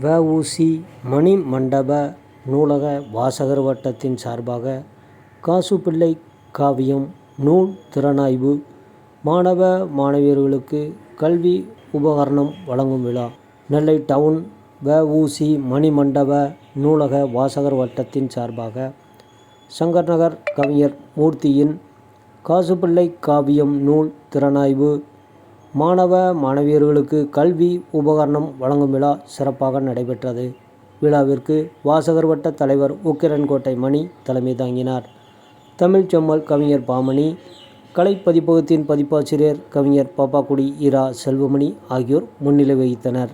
வஉசி மணி மண்டப நூலக வாசகர் வட்டத்தின் சார்பாக காசுப்பிள்ளை காவியம் நூல் திறனாய்வு மாணவ மாணவியர்களுக்கு கல்வி உபகரணம் வழங்கும் விழா. நெல்லை டவுன் வஉசி மணி மண்டப நூலக வாசகர் வட்டத்தின் சார்பாக சங்கர் நகர் கவிஞர் மூர்த்தியின் காசுப்பிள்ளை காவியம் நூல் திறனாய்வு மாணவ மாணவியர்களுக்கு கல்வி உபகரணம் வழங்கும் விழா சிறப்பாக நடைபெற்றது. விழாவிற்கு வாசகர் வட்ட தலைவர் உக்கிரன்கோட்டை மணி தலைமை தாங்கினார். தமிழ்ச் செம்மல் கவிஞர் பாமணி கலை பதிப்பகத்தின் பதிப்பாசிரியர் கவிஞர் பாப்பாக்குடி இரா செல்வமணி ஆகியோர் முன்னிலை வகித்தனர்.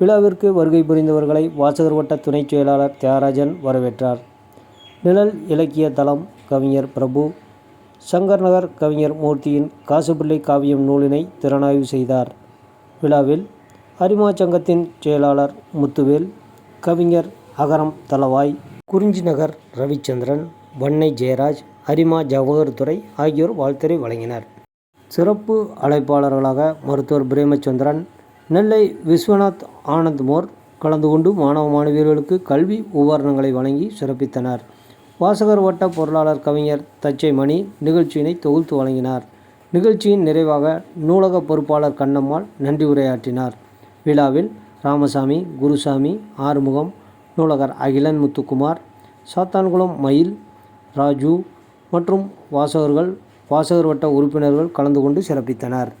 விழாவிற்கு வருகை புரிந்தவர்களை வாசகர் வட்ட துணைச் செயலாளர் தியாகராஜன் வரவேற்றார். நிழல் இலக்கிய தளம் கவிஞர் பிரபு சங்கர் நகர் கவிஞர் மூர்த்தியின் காசுபிள்ளை காவியம் நூலினை திறனாய்வு செய்தார். விழாவில் அரிமா சங்கத்தின் செயலாளர் முத்துவேல் கவிஞர் அகரம் தலவாய் குறிஞ்சி நகர் ரவிச்சந்திரன் வன்னை ஜெயராஜ் அரிமா ஜவஹர் துறை ஆகியோர் வாழ்த்துரை வழங்கினர். சிறப்பு அழைப்பாளர்களாக மருத்துவர் பிரேமச்சந்திரன் நெல்லை விஸ்வநாத் ஆனந்த்மோர் கலந்து கொண்டு மாணவ மாணவியர்களுக்கு கல்வி உபகரணங்களை வழங்கி சிறப்பித்தனர். வாசகர் வட்ட பொருளாளர் கவிஞர் தச்சை மணி நிகழ்ச்சியினை தொகுத்து வழங்கினார். நிகழ்ச்சியின் நிறைவாக நூலக பொறுப்பாளர் கண்ணம்மாள் நன்றி உரையாற்றினார். விழாவில் ராமசாமி குருசாமி ஆறுமுகம் நூலகர் அகிலன் முத்துக்குமார் சாத்தான்குளம் மயில் ராஜு மற்றும் வாசகர்கள் வாசகர் வட்ட உறுப்பினர்கள் கலந்து கொண்டு சிறப்பித்தனர்.